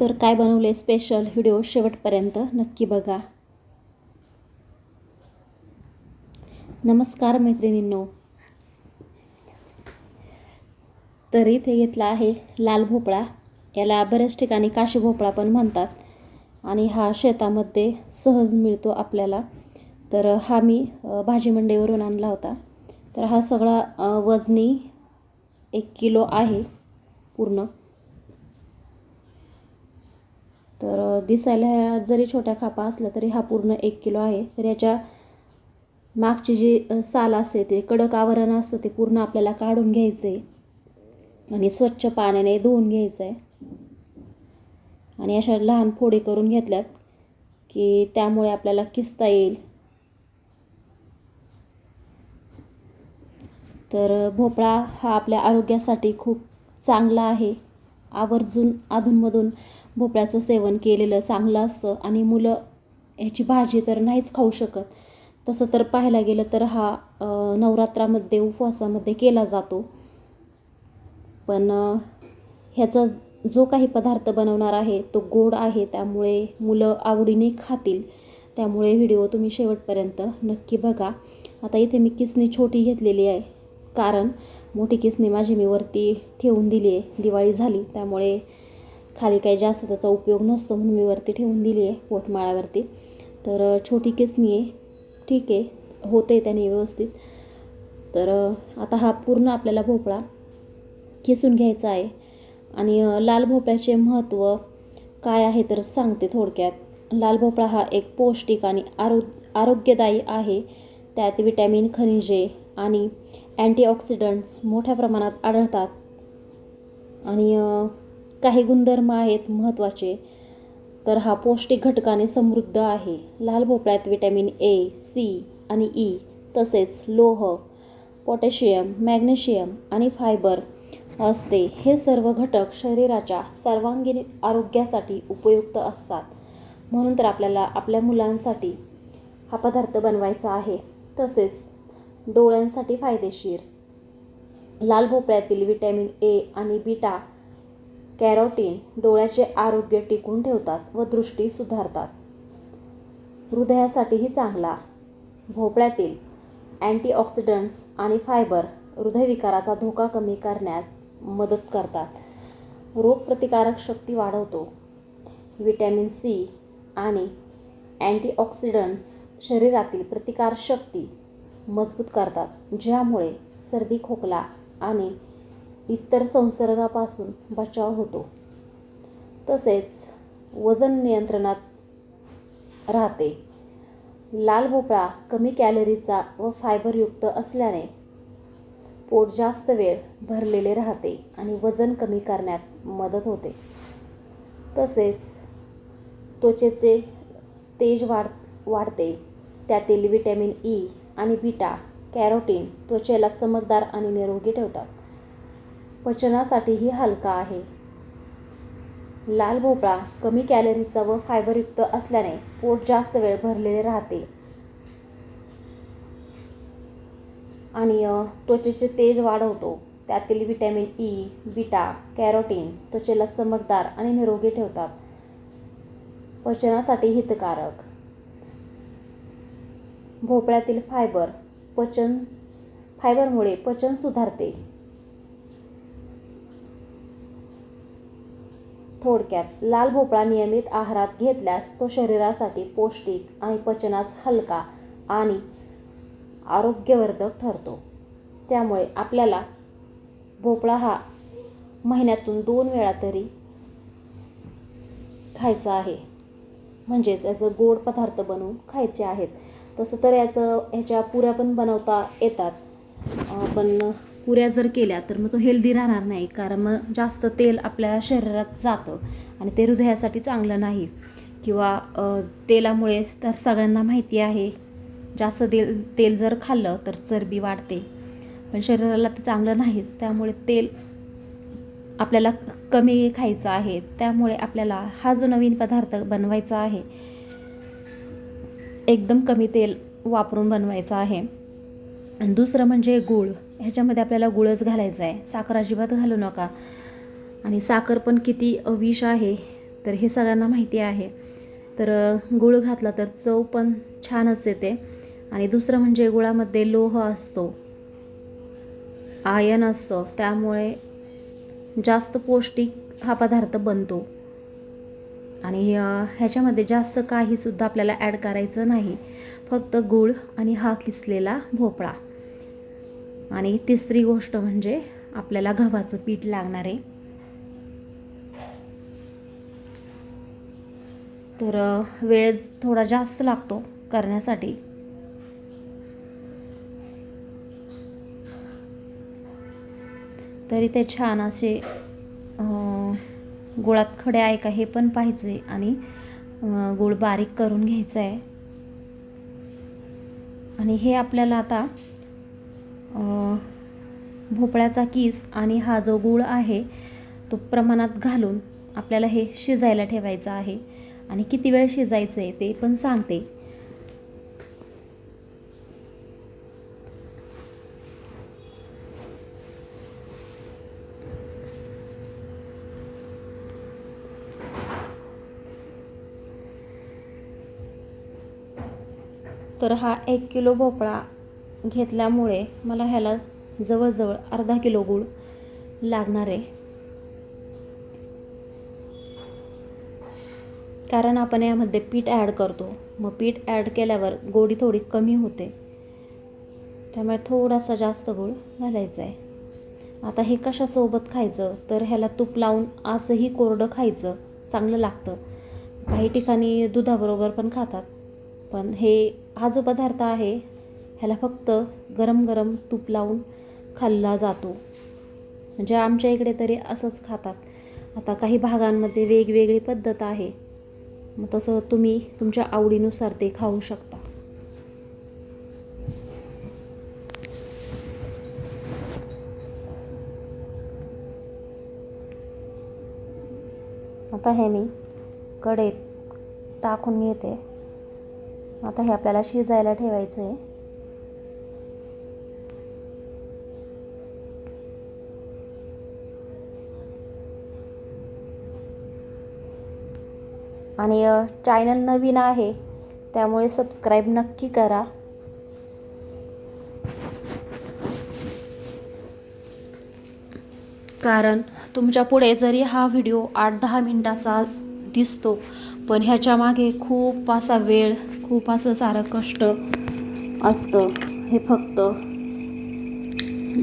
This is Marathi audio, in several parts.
तर काय बनवले स्पेशल व्हिडिओ शेवटपर्यंत नक्की बघा. नमस्कार मैत्रिणींनो. तर इथे घेतला आहे लाल भोपळा. याला बऱ्याच ठिकाणी काशी भोपळा पण म्हणतात. आणि हा शेतामध्ये सहज मिळतो आपल्याला. तर हा मी भाजी मंडईवरून आणला होता. तर हा सगळा वजनी एक किलो आहे पूर्ण. तर दिसायला ह्या जरी छोट्या खापा असल्या तरी हा पूर्ण एक किलो आहे. तर याच्या मागची जी साल असते ते कडक आवरण असतं ते पूर्ण आपल्याला काढून घ्यायचं आहे आणि स्वच्छ पाण्याने धुवून घ्यायचं आहे आणि अशा लहान फोडी करून घेतल्यात की त्यामुळे आपल्याला किसता येईल. तर भोपळा हा आपल्या आरोग्यासाठी खूप चांगला आहे. आवर्जून अधूनमधून भोपळ्याचं सेवन केलेलं चांगलं असतं आणि मुलं ह्याची भाजी तर नाहीच खाऊ शकत. तसं तर पाहायला गेलं तर हा नवरात्रामध्ये उपवासामध्ये केला जातो. पण ह्याचा जो काही पदार्थ बनवणार आहे तो गोड आहे त्यामुळे मुलं आवडीने खातील. त्यामुळे व्हिडिओ तुम्ही शेवटपर्यंत नक्की बघा. आता इथे मी किसणी छोटी घेतलेली आहे. कारण मोठी किसणी माझी मी वरती ठेवून दिली आहे. दिवाळी झाली त्यामुळे खाली काही जास्त त्याचा उपयोग नसतो म्हणून मी वरती ठेवून दिली आहे पोटमाळ्यावरती तर छोटी किसणी आहे. ठीक आहे. होते त्याने व्यवस्थित. तर आता हा पूर्ण आपल्याला भोपळा किसून घ्यायचा आहे. आणि लाल भोपळ्याचे महत्त्व काय आहे तर सांगते थोडक्यात. लाल भोपळा हा एक पौष्टिक आणि आरो आरोग्यदायी आहे. त्यात विटॅमिन खनिजे आणि अँटीऑक्सिडंट्स मोठ्या प्रमाणात आढळतात. आणि काही गुणधर्म आहेत महत्त्वाचे तर हा पौष्टिक घटकाने समृद्ध आहे. लाल भोपळ्यात विटॅमिन ए सी आणि ई तसेच लोह पोटॅशियम मॅग्नेशियम आणि फायबर असते. हे सर्व घटक शरीराच्या सर्वांगीण आरोग्यासाठी उपयुक्त असतात. म्हणून तर आपल्याला आपल्या मुलांसाठी हा पदार्थ बनवायचा आहे. तसेच डोळ्यांसाठी फायदेशीर. लाल भोपळ्यातील विटॅमिन ए आणि बीटा कॅरोटीन डोळ्याचे आरोग्य टिकून ठेवतात व दृष्टी सुधारतात. हृदयासाठीही चांगला. भोपळ्यातील अँटीऑक्सिडंट्स आणि फायबर हृदयविकाराचा धोका कमी करण्यात मदत करतात. रोगप्रतिकारक शक्ती वाढवतो. विटॅमिन सी आणि अँटीऑक्सिडंट्स शरीरातील प्रतिकारशक्ती मजबूत करतात ज्यामुळे सर्दी खोकला आणि इतर संसर्गापासून बचाव होतो. तसेच वजन नियंत्रणात राहते. लाल भोपळा कमी कॅलरीचा व फायबरयुक्त असल्याने पोट जास्त वेळ भरलेले राहते आणि वजन कमी करण्यात मदत होते. तसेच त्वचेचे तेज वाढ वाढते. त्यातील विटॅमिन ई आणि बीटा कॅरोटीन त्वचेला चमकदार आणि निरोगी ठेवतात. पचनासाठीही हलका आहे. लाल भोपळा कमी कॅलरीचा व फायबरयुक्त असल्याने पोट जास्त वेळ भरलेले राहते. आणि त्वचेचे तेज वाढवतो. त्यातील विटॅमिन ई बीटा कॅरोटीन त्वचेला चमकदार आणि निरोगी ठेवतात. पचनासाठी हितकारक. भोपळ्यातील फायबर पचन फायबरमुळे पचन सुधारते. थोडक्यात लाल भोपळा नियमित आहारात घेतल्यास तो शरीरासाठी पौष्टिक आणि पचनास हलका आणि आरोग्यवर्धक ठरतो. त्यामुळे आपल्याला भोपळा हा महिन्यातून दोन वेळा तरी खायचा आहे. म्हणजेच याचं गोड पदार्थ बनवून खायचे आहेत. तसं तर याचं ह्याच्या पुऱ्या पण बनवता येतात. पण पुऱ्या जर केल्या तर मग तो हेल्दी राहणार नाही. कारण मग जास्त तेल आपल्या शरीरात जातं आणि ते हृदयासाठी चांगलं नाही. किंवा तेलामुळे तर सगळ्यांना माहिती आहे जास्त तेल तेल जर खाल्लं तर चरबी वाढते. पण शरीराला ते चांगलं नाहीच. त्यामुळे तेल आपल्याला कमी खायचं आहे. त्यामुळे आपल्याला हा जो नवीन पदार्थ बनवायचा आहे एकदम कमी तेल वापरून बनवायचा आहे. आणि दुसरं म्हणजे गूळ. ह्याच्यामध्ये आपल्याला गुळच घालायचा आहे. साखर अजिबात घालू नका. आणि साखर पण किती विष आहे तर हे सगळ्यांना माहिती आहे. तर गुळ घातला तर चव पण छानच येते. आणि दुसरं म्हणजे गुळामध्ये लोह असतो. आयन असतं. त्यामुळे जास्त पौष्टिक हा पदार्थ बनतो. आणि ह्याच्यामध्ये जास्त काहीसुद्धा आपल्याला ॲड करायचं नाही. फक्त गूळ आणि हा किसलेला भोपळा. आणि तिसरी गोष्ट म्हणजे आपल्याला गव्हाचं पीठ लागणार आहे. तर वेळ थोडा जास्त लागतो करण्यासाठी. तरी ते छान असे गुळात खडे आहे का हे पण पाहिजे आणि गुळ बारीक करून घ्यायचं आहे आणि हे आपल्याला आता भोपळ्याचा किस आणि हा जो गूळ आहे तो प्रमाणात घालून आपल्याला हे शिजायला ठेवायचं आहे. आणि किती वेळ शिजायचं आहे ते पण सांगते. तर हा एक किलो भोपळा घेतल्यामुळे मला ह्याला जवळजवळ अर्धा किलो गूळ लागणार आहे. कारण आपण यामध्ये पीठ ॲड करतो. मग पीठ ॲड केल्यावर गोडी थोडी कमी होते. त्यामुळे थोडासा जास्त गूळ घालायचा आहे. आता हे कशासोबत खायचं? तर ह्याला तूप लावून असंही कोरडं खायचं. चांगलं लागतं. काही ठिकाणी दुधाबरोबर पण खातात. पण हे हा जो पदार्थ आहे ह्याला फक्त गरम गरम तूप लावून खाल्ला जातो. म्हणजे आमच्या इकडे तरी असंच खातात. आता काही भागांमध्ये वेगवेगळी पद्धत आहे. मग तसं तुम्ही तुमच्या आवडीनुसार ते खाऊ शकता. आता हे मी कढईत टाकून घेते. आता हे आपल्याला शिजायला ठेवायचं आहे आणि चॅनल नवीन आहे त्यामुळे सबस्क्राईब नक्की करा. कारण तुमच्यापुढे जरी हा व्हिडिओ आठ दहा मिनटाचा दिसतो पण ह्याच्या मागे खूप असा वेळ खूप असं सारं कष्ट असतं. हे फक्त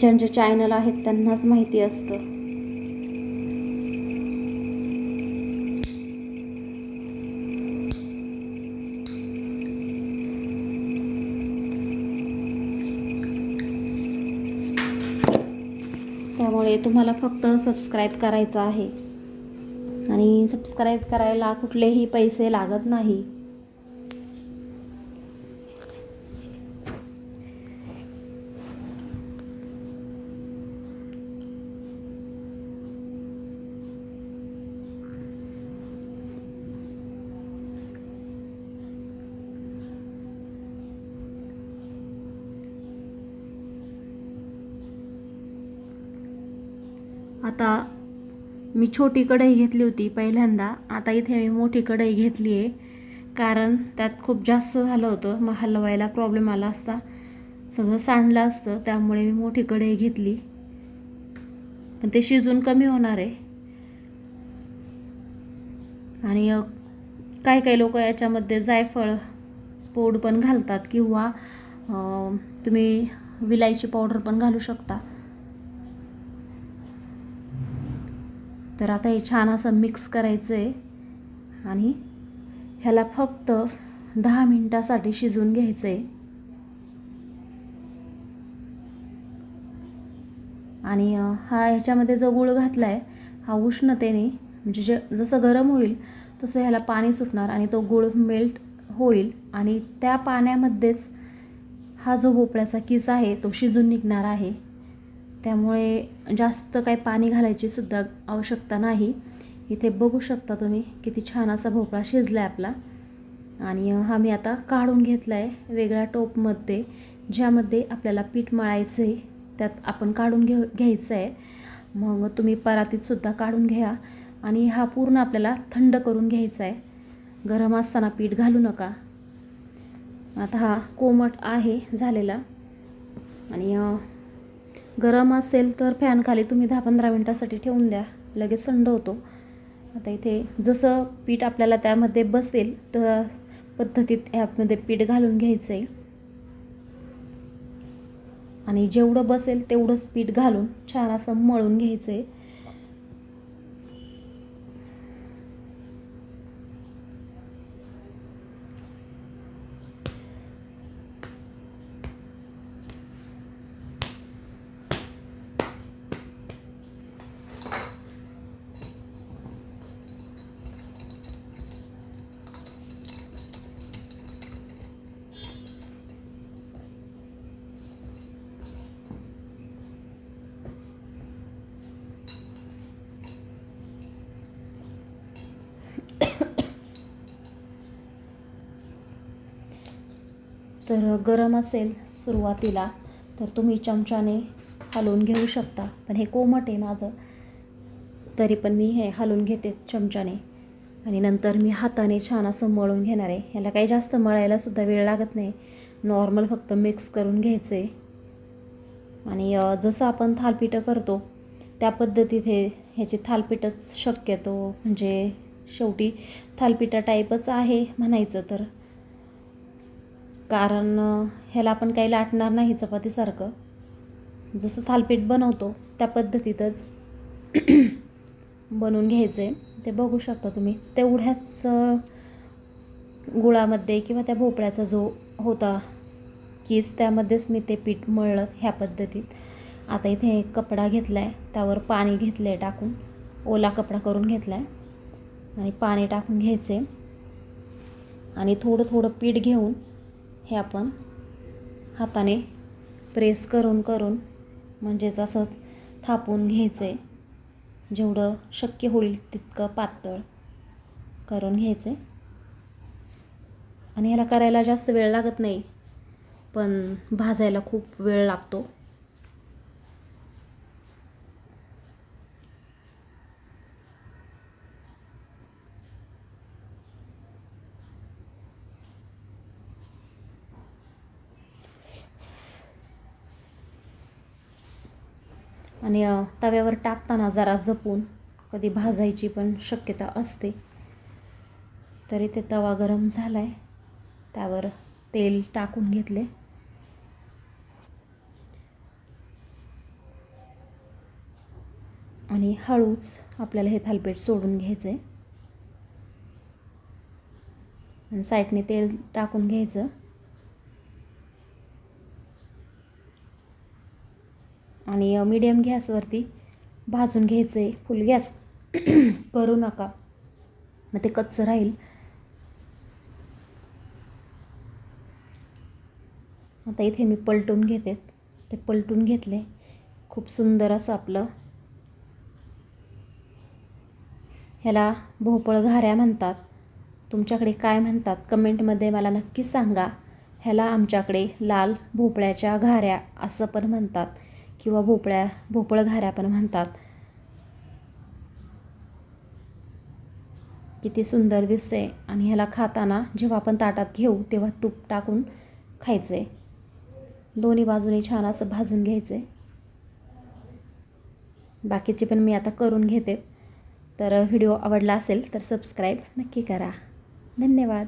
ज्यांचे चॅनल आहेत त्यांनाच माहिती असतं. त्यामुळे तुम्हाला फक्त सबस्क्राईब करायचं आहे. आणि सबस्क्राईब करायला कुठलेही पैसे लागत नाही. आता मी छोटी कढई घेतली होती पहिल्यांदा. आता इथे मी मोठी कढई घेतली आहे. कारण त्यात खूप जास्त झालं होतं. मग हलवायला प्रॉब्लेम आला असता. सगळं सांडलं असतं. त्यामुळे मी मोठी कढई घेतली. पण ते शिजून कमी होणार आहे. आणि काही काही लोक याच्यामध्ये जायफळ पोड पण घालतात किंवा तुम्ही विलायची पावडर पण घालू शकता. तर आता हे छान असं मिक्स करायचं आहे आणि ह्याला फक्त दहा मिनटासाठी शिजून घ्यायचं आहे आणि हा ह्याच्यामध्ये जो गूळ घातला आहे हा उष्णतेने म्हणजे जे जसं गरम होईल तसं ह्याला पाणी सुटणार आणि तो गुळ मेल्ट होईल. आणि त्या पाण्यामध्येच हा जो भोपळ्याचा किस आहे तो शिजून निघणार आहे. त्यामुळे जास्त काही पाणी घालायची सुद्धा आवश्यकता नाही. इथे बघू शकता तुम्ही किती छान असा भोपळा शिजला आहे आपला. आणि हा मी आता काढून घेतला आहे वेगळ्या टोपमध्ये ज्यामध्ये आपल्याला पीठ मळायचं आहे त्यात आपण काढून घेऊ घ्यायचं आहे मग तुम्ही परातीतसुद्धा काढून घ्या आणि हा पूर्ण आपल्याला थंड करून घ्यायचा आहे गरम असताना पीठ घालू नका. आता हा कोमट आहे झालेला. आणि गरम असेल तर फॅनखाली तुम्ही दहा पंधरा मिनटासाठी ठेवून द्या. लगेच थंड होतो आता इथे जसं पीठ आपल्याला त्यामध्ये बसेल तर पद्धतीत ह्यामध्ये पीठ घालून घ्यायचं आहे आणि जेवढं बसेल तेवढंच पीठ घालून छान असं मळून घ्यायचं आहे तर गरम असेल सुरुवातीला तर तुम्ही चमच्याने हलवून घेऊ शकता. पण हे कोमट आहे माझं. तरी पण मी हे हलवून घेते चमच्याने. आणि नंतर मी हाताने छान असं मळून घेणार आहे. ह्याला काही जास्त मळायलासुद्धा वेळ लागत नाही. नॉर्मल फक्त मिक्स करून घ्यायचं. आहे आणि जसं आपण थालपीठं करतो त्या पद्धतीत हे ह्याची थालपीठच शक्यतो. म्हणजे शेवटी थालपिठा टाईपच आहे म्हणायचं तर. कारण ह्याला आपण काही लाटणार नाही चपातीसारखं. जसं थालपीठ बनवतो त्या पद्धतीतच बनवून घ्यायचं. आहे ते बघू शकता तुम्ही. तेवढ्याच गुळामध्ये किंवा त्या भोपळ्याचा जो होता कीच त्यामध्येच मी ते पीठ मळलं ह्या पद्धतीत. आता इथे एक कपडा घेतला आहे त्यावर पाणी घेतलं आहे टाकून. ओला कपडा करून घेतला आहे आणि पाणी टाकून घ्यायचे. आणि थोडं थोडं पीठ घेऊन हे आपण हाताने प्रेस करून करून म्हणजेच असं थापून घ्यायचं. आहे जेवढं शक्य होईल तितकं पातळ करून घ्यायचं. आणि ह्याला करायला जास्त वेळ लागत नाही पण भाजायला खूप वेळ लागतो. आणि तव्यावर टाकताना जरा जपून कधी भाजायची पण शक्यता असते. तरी ते तवा गरम झाला आहे त्यावर तेल टाकून घेतले. आणि हळूच आपल्याला हे थालपीठ सोडून घ्यायचं आहे साईडने तेल टाकून घ्यायचं. आणि मीडियम गॅसवरती भाजून घ्यायचं आहे फुल गॅस करू नका. मग ते कच्चं राहील. आता इथे मी पलटून घेते. ते पलटून घेतले. खूप सुंदर असं आपलं. ह्याला भोपळ घाऱ्या म्हणतात. तुमच्याकडे काय म्हणतात? कमेंटमध्ये मला नक्की सांगा. ह्याला आमच्याकडे लाल भोपळ्याच्या घाऱ्या असं पण म्हणतात. किंवा भोपळ्या भोपळ घाऱ्या पण म्हणतात. किती सुंदर दिसते आणि ह्याला खाताना जेव्हा आपण ताटात घेऊ तेव्हा तूप टाकून खायचे दोन्ही बाजूने छान असं भाजून घ्यायचे बाकीचे पण मी आता करून घेते. तर व्हिडिओ आवडला असेल तर सबस्क्राईब नक्की करा. धन्यवाद.